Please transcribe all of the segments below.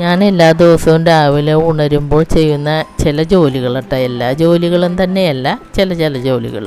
ഞാൻ എല്ലാ ദിവസവും രാവിലെ ഉണരുമ്പോൾ ചെയ്യുന്ന ചില ജോലികൾ കേട്ടോ എല്ലാ ജോലികളും തന്നെയല്ല ചില ചില ജോലികൾ.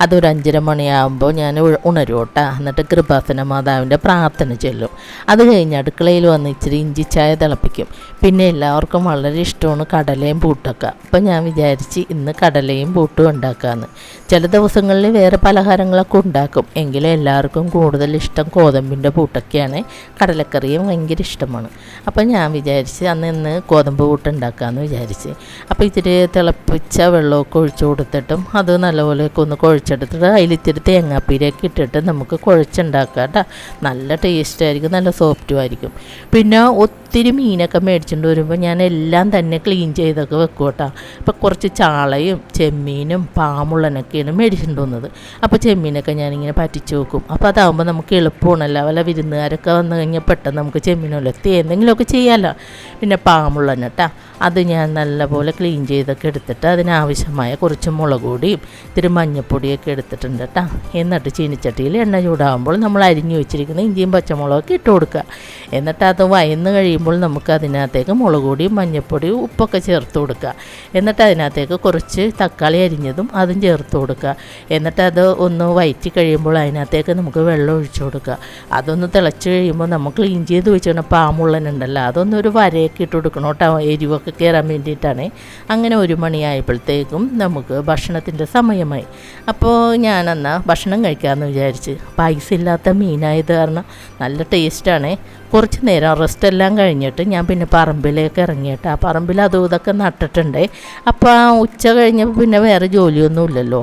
അതൊരു അഞ്ചര മണിയാകുമ്പോൾ ഞാൻ ഉണരും കേട്ടോ എന്നിട്ട് കൃപാസന മാതാവിന്റെ പ്രാർത്ഥന ചെല്ലും. അത് കഴിഞ്ഞ് അടുക്കളയിൽ വന്ന് ഇച്ചിരി ഇഞ്ചി ചായ തിളപ്പിക്കും. പിന്നെ എല്ലാവർക്കും വളരെ ഇഷ്ടമാണ് കടലയും പൂട്ടൊക്കെ. അപ്പം ഞാൻ വിചാരിച്ച് ഇന്ന് കടലയും പൂട്ടും ഉണ്ടാക്കാമെന്ന് ചില ദിവസങ്ങളിൽ വേറെ പലഹാരങ്ങളൊക്കെ ഉണ്ടാക്കും. എങ്കിലും എല്ലാവർക്കും കൂടുതൽ ഇഷ്ടം ഗോതമ്പിന്റെ പൂട്ടൊക്കെയാണ്. കടലക്കറിയും ഭയങ്കര ഇഷ്ടമാണ്. അപ്പം ഞാൻ വിചാരിച്ച് അന്ന് ഇന്ന് ഗോതമ്പ് കൂട്ട് ഉണ്ടാക്കാമെന്ന് വിചാരിച്ച്. അപ്പോൾ ഇത്തിരി തിളപ്പിച്ച വെള്ളമൊക്കെ ഒഴിച്ചു കൊടുത്തിട്ടും അത് നല്ലപോലെയൊക്കെ ഒന്ന് കുഴച്ചെടുത്തിട്ട് അതിലിത്തിരി തേങ്ങാപ്പീരയൊക്കെ ഇട്ടിട്ട് നമുക്ക് കുഴച്ചുണ്ടാക്കാം കേട്ടോ നല്ല ടേസ്റ്റ് ആയിരിക്കും നല്ല സോഫ്റ്റും ആയിരിക്കും. പിന്നെ ഒത്തിരി മീനൊക്കെ മേടിച്ചുകൊണ്ട് വരുമ്പോൾ ഞാൻ എല്ലാം തന്നെ ക്ലീൻ ചെയ്തൊക്കെ വെക്കും കേട്ടോ അപ്പോൾ കുറച്ച് ചാളയും ചെമ്മീനും പാമുള്ളനൊക്കെയാണ് മേടിച്ചിട്ട് വന്നത്. അപ്പോൾ ചെമ്മീനൊക്കെ ഞാനിങ്ങനെ പറ്റിച്ച് വെക്കും. അപ്പോൾ അതാകുമ്പോൾ നമുക്ക് എളുപ്പമാണല്ലോ വല്ല വിരുന്നുകാരൊക്കെ വന്നു കഴിഞ്ഞാൽ പെട്ടെന്ന് നമുക്ക് ചെമ്മീനോ എന്തെങ്കിലുമൊക്കെ ചെയ്യാമല്ലോ പിന്നെ പാമുള്ളൻ കേട്ടോ അത് ഞാൻ നല്ലപോലെ ക്ലീൻ ചെയ്തൊക്കെ എടുത്തിട്ട് അതിനാവശ്യമായ കുറച്ച് മുളക് പൊടിയും ഇത്തിരി മഞ്ഞൾപ്പൊടിയൊക്കെ എടുത്തിട്ടുണ്ട് കേട്ടോ എന്നിട്ട് ചീനിച്ചട്ടിയിൽ എണ്ണ ചൂടാകുമ്പോൾ നമ്മൾ അരിഞ്ഞു വെച്ചിരിക്കുന്ന ഇഞ്ചിയും പച്ചമുളകൊക്കെ ഇട്ട് കൊടുക്കുക. എന്നിട്ട് അത് വയന്ന് കഴിയുമ്പോൾ നമുക്ക് അതിനകത്തേക്ക് മുളക് പൊടിയും മഞ്ഞൾപ്പൊടിയും ഉപ്പൊക്കെ ചേർത്ത് കൊടുക്കുക. എന്നിട്ട് അതിനകത്തേക്ക് കുറച്ച് തക്കാളി അരിഞ്ഞതും അതും ചേർത്ത് കൊടുക്കുക. എന്നിട്ട് അത് ഒന്ന് വയറ്റി കഴിയുമ്പോൾ അതിനകത്തേക്ക് നമുക്ക് വെള്ളം ഒഴിച്ചു കൊടുക്കുക. അതൊന്ന് തിളച്ച് കഴിയുമ്പോൾ നമുക്ക് ക്ലീൻ ചെയ്ത് വെച്ചിട്ട് പാമുള്ളനുണ്ടല്ലോ അതൊന്ന് ഒരു വരയൊക്കെ ഇട്ട് കൊടുക്കണം കേട്ടോ എരിവൊക്കെ കയറാൻ വേണ്ടിയിട്ടാണ്. അങ്ങനെ ഒരു മണിയായപ്പോഴത്തേക്കും നമുക്ക് ഭക്ഷണത്തിന്റെ സമയമായി. അപ്പോൾ ഞാനെന്നാ ഭക്ഷണം കഴിക്കാമെന്ന് വിചാരിച്ച് പൈസ ഇല്ലാത്ത മീനായത് കാരണം നല്ല ടേസ്റ്റാണ്. കുറച്ച് നേരം റെസ്റ്റ് എല്ലാം കഴിഞ്ഞിട്ട് ഞാൻ പിന്നെ പറമ്പിലേക്ക് ഇറങ്ങിയിട്ട് ആ പറമ്പിൽ അതും ഇതൊക്കെ നട്ടിട്ടുണ്ടേ. അപ്പോൾ ആ ഉച്ച കഴിഞ്ഞപ്പോൾ പിന്നെ വേറെ ജോലിയൊന്നും ഇല്ലല്ലോ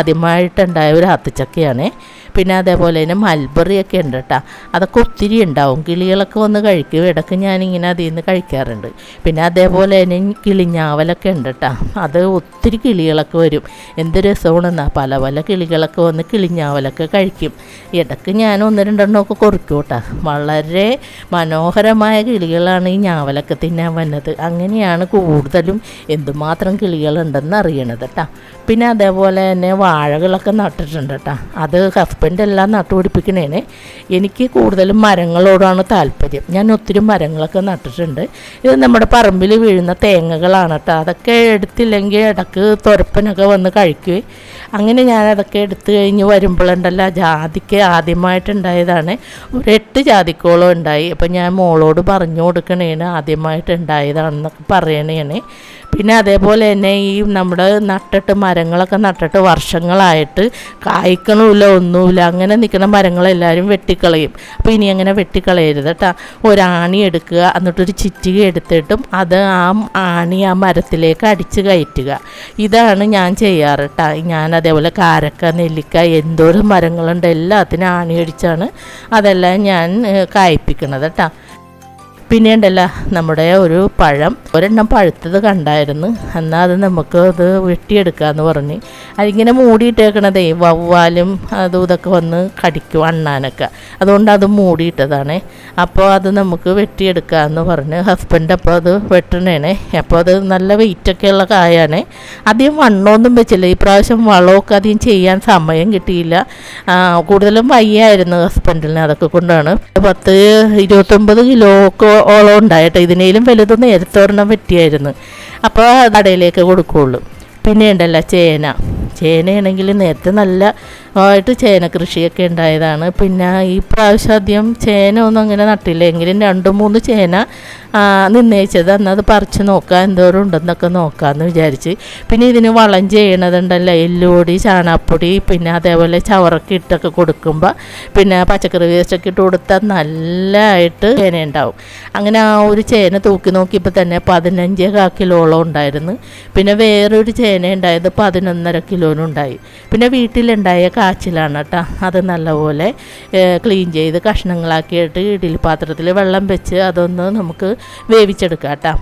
ആദ്യമായിട്ടുണ്ടായ ഒരു ആത്തച്ചക്കയാണ് പിന്നെ അതേപോലെ തന്നെ മൽബറിയൊക്കെ ഉണ്ട് കേട്ടോ. അതൊക്കെ ഒത്തിരി ഉണ്ടാവും. കിളികളൊക്കെ വന്ന് കഴിക്കും. ഇടയ്ക്ക് ഞാനിങ്ങനെ അതിൽ നിന്ന് കഴിക്കാറുണ്ട്. പിന്നെ അതേപോലെ തന്നെ കിളിഞ്ഞാവലൊക്കെ ഉണ്ട് കേട്ടോ. അത് ഒത്തിരി കിളികളൊക്കെ വരും. എന്ത് രസമാണെന്നാ. പല പല കിളികളൊക്കെ വന്ന് കിളിഞ്ഞാവലൊക്കെ കഴിക്കും. ഇടയ്ക്ക് ഞാൻ ഒന്ന് രണ്ടെണ്ണമൊക്കെ കുറയ്ക്കും കേട്ടോ. വളരെ മനോഹരമായ കിളികളാണ് ഈ ഞാവലൊക്കെ തിന്നാൻ വന്നത്. അങ്ങനെയാണ് കൂടുതലും എന്തുമാത്രം കിളികളുണ്ടെന്ന് അറിയണത് കേട്ടോ. പിന്നെ അതേപോലെ തന്നെ വാഴകളൊക്കെ നട്ടിട്ടുണ്ട് കേട്ടോ. അത് ഹസ്ബൻഡ് എല്ലാം നട്ടുപിടിപ്പിക്കണേന്. എനിക്ക് കൂടുതലും മരങ്ങളോടാണ് താല്പര്യം. ഞാൻ ഒത്തിരി മരങ്ങളൊക്കെ നട്ടിട്ടുണ്ട്. ഇത് നമ്മുടെ പറമ്പിൽ വീഴുന്ന തേങ്ങകളാണ് കേട്ടോ. അതൊക്കെ എടുത്തില്ലെങ്കിൽ ഇടയ്ക്ക് തുരപ്പനൊക്കെ വന്ന് കഴിക്കുകയും അങ്ങനെ ഞാൻ അതൊക്കെ എടുത്തു കഴിഞ്ഞ് വരുമ്പോഴുണ്ടല്ലോ ജാതിക്ക് ആദ്യമായിട്ടുണ്ടായതാണ്. ഒരു എട്ട് ജാതിക്കോളം ഉണ്ടായി. അപ്പം ഞാൻ മോളോട് പറഞ്ഞു കൊടുക്കണേന് ആദ്യമായിട്ടുണ്ടായതാണെന്നൊക്കെ പറയണേനെ. പിന്നെ അതേപോലെ തന്നെ ഈ നമ്മുടെ നട്ടിട്ട് മരങ്ങളൊക്കെ നട്ടിട്ട് വർഷങ്ങളായിട്ട് കായ്ക്കണമില്ല ഒന്നുമില്ല അങ്ങനെ നിൽക്കുന്ന മരങ്ങളെല്ലാവരും വെട്ടിക്കളയും. അപ്പോൾ ഇനി അങ്ങനെ വെട്ടിക്കളയരുത് കേട്ടോ. ഒരാണി എടുക്കുക എന്നിട്ടൊരു ചിറ്റിക എടുത്തിട്ടും അത് ആ ആണി ആ മരത്തിലേക്ക് അടിച്ച് കയറ്റുക. ഇതാണ് ഞാൻ ചെയ്യാറ് കേട്ടോ. ഞാൻ അതേപോലെ കാരക്ക നെല്ലിക്ക എന്തോരം മരങ്ങളുണ്ട്. എല്ലാത്തിനും ആണി അടിച്ചാണ് അതെല്ലാം ഞാൻ കായ്പ്പിക്കുന്നത് കേട്ടോ. പിന്നെ ഉണ്ടല്ലോ നമ്മുടെ ഒരു പഴം. ഒരെണ്ണം പഴുത്തത് കണ്ടായിരുന്നു. എന്നാൽ അത് നമുക്ക് അത് വെട്ടിയെടുക്കാമെന്ന് പറഞ്ഞ്. അതിങ്ങനെ മൂടിയിട്ടേക്കണതേ വവ്വാലും അതും ഇതൊക്കെ വന്ന് കടിക്കും അണ്ണാനൊക്കെ. അതുകൊണ്ട് അത് മൂടിയിട്ടതാണ്. അപ്പോൾ അത് നമുക്ക് വെട്ടിയെടുക്കാമെന്ന് പറഞ്ഞ് ഹസ്ബൻഡ് അപ്പോൾ അത് വെട്ടണേണേ. അപ്പോൾ അത് നല്ല വെയിറ്റൊക്കെ ഉള്ള കായാണ്. അധികം വണ്ണമൊന്നും വെച്ചില്ല. ഈ പ്രാവശ്യം വളമൊക്കെ അധികം ചെയ്യാൻ സമയം കിട്ടിയില്ല. കൂടുതലും വയ്യായിരുന്നു ഹസ്ബൻഡിന് അതൊക്കെ കൊണ്ടാണ്. പത്ത് ഇരുപത്തൊമ്പത് കിലോ ഒക്കെ ഓളം ഉണ്ടായിട്ട് ഇതിനേലും വലുത് നേരത്തെ ഒരെണ്ണം വെട്ടിയായിരുന്നു. അപ്പോൾ കടയിലേക്ക് കൊടുക്കുകയുള്ളൂ പിന്നെ ഉണ്ടല്ലോ ചേന. ചേനയാണെങ്കിൽ നേരത്തെ നല്ല ആയിട്ട് ചേന കൃഷിയൊക്കെ ഉണ്ടായതാണ്. പിന്നെ ഈ പ്രാവശ്യം അധികം ചേന ഒന്നും അങ്ങനെ നട്ടില്ല. എങ്കിലും രണ്ട് മൂന്ന് ചേന നിന്നയിച്ചത് എന്നാൽ അത് പറിച്ച് നോക്കാം എന്തോരം ഉണ്ടെന്നൊക്കെ നോക്കാമെന്ന് വിചാരിച്ച്. പിന്നെ ഇതിന് വളം ചെയ്യണതുണ്ടല്ലോ. എല്ലുപൊടി ചാണാപ്പൊടി പിന്നെ അതേപോലെ ചവറൊക്കെ ഇട്ടൊക്കെ കൊടുക്കുമ്പോൾ പിന്നെ പച്ചക്കറി വേസ്റ്റൊക്കെ ഇട്ട് കൊടുത്താൽ നല്ലതായിട്ട് ചേന ഉണ്ടാവും. അങ്ങനെ ആ ഒരു ചേന തൂക്കി നോക്കിയപ്പോൾ തന്നെ പതിനഞ്ച് കാ കിലോളം ഉണ്ടായിരുന്നു. പിന്നെ വേറൊരു ചേന ഉണ്ടായത് പതിനൊന്നര കിലോനുണ്ടായി. പിന്നെ വീട്ടിലുണ്ടായ കാച്ചിലാണ് കേട്ടോ അത് നല്ലപോലെ ക്ലീൻ ചെയ്ത് കഷ്ണങ്ങളാക്കിയിട്ട് ഇഡ്ഡലി പാത്രത്തിൽ വെള്ളം വെച്ച് അതൊന്ന് നമുക്ക് വേവിച്ചെടുക്കാം കേട്ടോ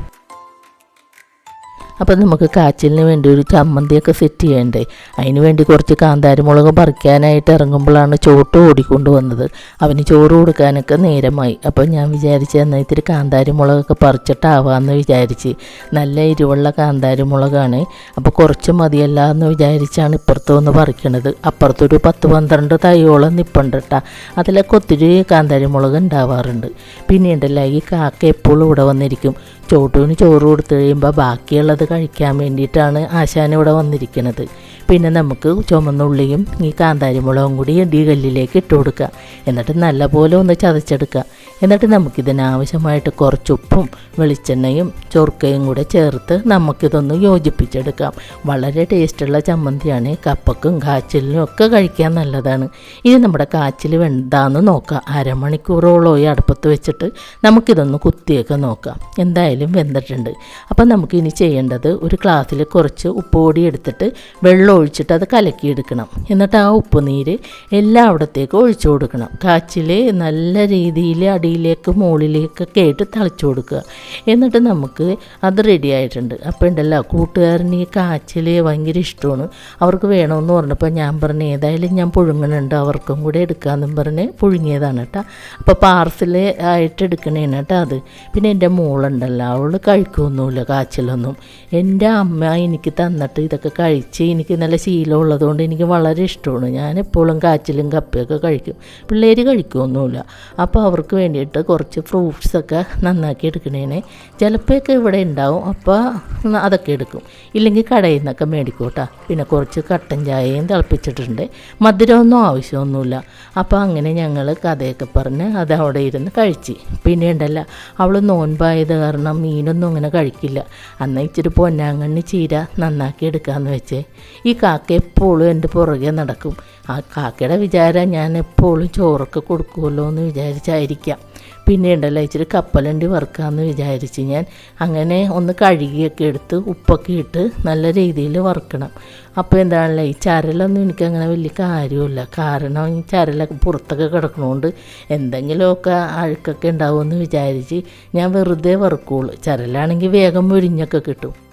അപ്പം നമുക്ക് കാച്ചിലിന് വേണ്ടി ഒരു ചമ്മന്തിയൊക്കെ സെറ്റ് ചെയ്യണ്ടേ. അതിന് വേണ്ടി കുറച്ച് കാന്താരിമുളക് പറിക്കാനായിട്ട് ഇറങ്ങുമ്പോഴാണ് ചോട്ട് ഓടിക്കൊണ്ട് വന്നത്. അവന് ചോറ് കൊടുക്കാനൊക്കെ നേരമായി. അപ്പോൾ ഞാൻ വിചാരിച്ച് എന്നാൽ ഇത്തിരി കാന്താരിമുളകൊക്കെ പറിച്ചിട്ടാവാമെന്ന് വിചാരിച്ച്. നല്ല എരിവുള്ള കാന്താരിമുളകാണ്. അപ്പോൾ കുറച്ച് മതിയല്ല എന്ന് വിചാരിച്ചാണ് ഇപ്പുറത്ത് വന്ന് പറിക്കണത്. അപ്പുറത്തൊരു പത്ത് പന്ത്രണ്ട് തൈയോളം നിപ്പുണ്ട് കേട്ടോ അതിലൊക്കെ ഒത്തിരി കാന്താരിമുളക് ഉണ്ടാവാറുണ്ട്. പിന്നെ ഉണ്ടല്ലോ ഈ കാക്ക എപ്പോഴും ഇവിടെ വന്നിരിക്കും. ചോട്ടുവിന് ചോറ് കൊടുത്തു കഴിയുമ്പോൾ ബാക്കിയുള്ളത് കഴിക്കാൻ വേണ്ടിയിട്ടാണ് ആശാൻ ഇവിടെ വന്നിരിക്കുന്നത്. പിന്നെ നമുക്ക് ചുമന്നുള്ളിയും ഈ കാന്താരിമുളകും കൂടി ഈ കല്ലിലേക്ക് ഇട്ട് കൊടുക്കുക എന്നിട്ട് നല്ലപോലെ ഒന്ന് ചതച്ചെടുക്കുക എന്നിട്ട് നമുക്കിതിനാവശ്യമായിട്ട് കുറച്ച് ഉപ്പും വെളിച്ചെണ്ണയും ചൊറുക്കയും കൂടെ ചേർത്ത് നമുക്കിതൊന്ന് യോജിപ്പിച്ചെടുക്കാം. വളരെ ടേസ്റ്റുള്ള ചമ്മന്തിയാണ്. കപ്പക്കും കാച്ചിലിനും ഒക്കെ കഴിക്കാൻ നല്ലതാണ്. ഇത് നമ്മുടെ കാച്ചിൽ വെന്താന്ന് നോക്കാം. അരമണിക്കൂറോളം ഈ അടുപ്പത്ത് വെച്ചിട്ട് നമുക്കിതൊന്ന് കുത്തിയൊക്കെ നോക്കാം. എന്തായാലും വെന്തിട്ടുണ്ട്. അപ്പം നമുക്കിനി ചെയ്യേണ്ടത് ഒരു ഗ്ലാസ്സിൽ കുറച്ച് ഉപ്പ് പൊടി എടുത്തിട്ട് വെള്ളം ഒഴിച്ചിട്ട് അത് കലക്കിയെടുക്കണം എന്നിട്ട് ആ ഉപ്പ് നീര് എല്ലായിടത്തേക്കും ഒഴിച്ചു കൊടുക്കണം. കാച്ചിൽ നല്ല രീതിയിൽ അടിയിലേക്ക് മുകളിലേക്കൊക്കെ ആയിട്ട് തളിച്ചു കൊടുക്കുക. എന്നിട്ട് നമുക്ക് അത് റെഡി ആയിട്ടുണ്ട്. അപ്പോൾ ഉണ്ടല്ലോ കൂട്ടുകാരന് ഈ കാച്ചിൽ ഭയങ്കര ഇഷ്ടമാണ്. അവർക്ക് വേണമെന്ന് പറഞ്ഞപ്പോൾ ഞാൻ പറഞ്ഞു ഏതായാലും ഞാൻ പുഴുങ്ങണുണ്ട് അവർക്കും കൂടെ എടുക്കാമെന്നും പറഞ്ഞ് പുഴുങ്ങിയതാണ് കേട്ടോ. അപ്പോൾ പാർസൽ ആയിട്ട് എടുക്കണേനാട്ടോ അത്. പിന്നെ എന്റെ മോളുണ്ടല്ലോ അവൾ കഴിക്കുമൊന്നുമില്ല കാച്ചിലൊന്നും. എന്റെ അമ്മ എനിക്ക് തന്നിട്ട് ഇതൊക്കെ കഴിച്ച് എനിക്ക് നല്ല ശീലമുള്ളതുകൊണ്ട് എനിക്ക് വളരെ ഇഷ്ടമാണ്. ഞാൻ എപ്പോഴും കാച്ചിലും കപ്പയൊക്കെ കഴിക്കും. പിള്ളേർ കഴിക്കുമൊന്നുമില്ല അപ്പോൾ അവർക്ക് വേണ്ടിയിട്ട് കുറച്ച് ഫ്രൂട്ട്സൊക്കെ നന്നാക്കി എടുക്കണേനെ. ചിലപ്പോഴൊക്കെ ഇവിടെ ഉണ്ടാവും. അപ്പോൾ അതൊക്കെ എടുക്കും. ഇല്ലെങ്കിൽ കടയിൽ നിന്നൊക്കെ മേടിക്കും കേട്ടോ. പിന്നെ കുറച്ച് കട്ടൻ ചായയും തിളപ്പിച്ചിട്ടുണ്ട്. മധുരമൊന്നും ആവശ്യമൊന്നുമില്ല. അപ്പോൾ അങ്ങനെ ഞങ്ങൾ കഥയൊക്കെ പറഞ്ഞ് അത് അവിടെ ഇരുന്ന് കഴിച്ച്. പിന്നെ ഉണ്ടല്ല അവൾ നോൻപായത് കാരണം മീനൊന്നും അങ്ങനെ കഴിക്കില്ല. അന്ന് ഇച്ചിരി പൊന്നാങ്കണ്ണി ചീര നന്നാക്കി എടുക്കാമെന്ന് വെച്ചേ. ഈ കാക്ക എപ്പോഴും എന്റെ പുറകെ നടക്കും. ആ കാക്കയുടെ വിചാരം ഞാൻ എപ്പോഴും ചോറൊക്കെ കൊടുക്കുമല്ലോ എന്ന് വിചാരിച്ചായിരിക്കാം. പിന്നെ ഉണ്ടല്ലോ ഇച്ചിരി കപ്പലണ്ടി വറുക്കാമെന്ന് വിചാരിച്ച് ഞാൻ അങ്ങനെ ഒന്ന് കഴുകിയൊക്കെ എടുത്ത് ഉപ്പൊക്കെ ഇട്ട് നല്ല രീതിയിൽ വറുക്കണം. അപ്പോൾ എന്താണല്ലോ ഈ ചരലൊന്നും എനിക്കങ്ങനെ വലിയ കാര്യമില്ല കാരണം ഈ ചരലൊക്കെ പുറത്തൊക്കെ കിടക്കണോണ്ട് എന്തെങ്കിലുമൊക്കെ അഴുക്കൊക്കെ ഉണ്ടാവുമെന്ന് വിചാരിച്ച് ഞാൻ വെറുതെ വറുക്കുള്ളൂ. ചരലാണെങ്കിൽ വേഗം മുരിഞ്ഞൊക്കെ കിട്ടും.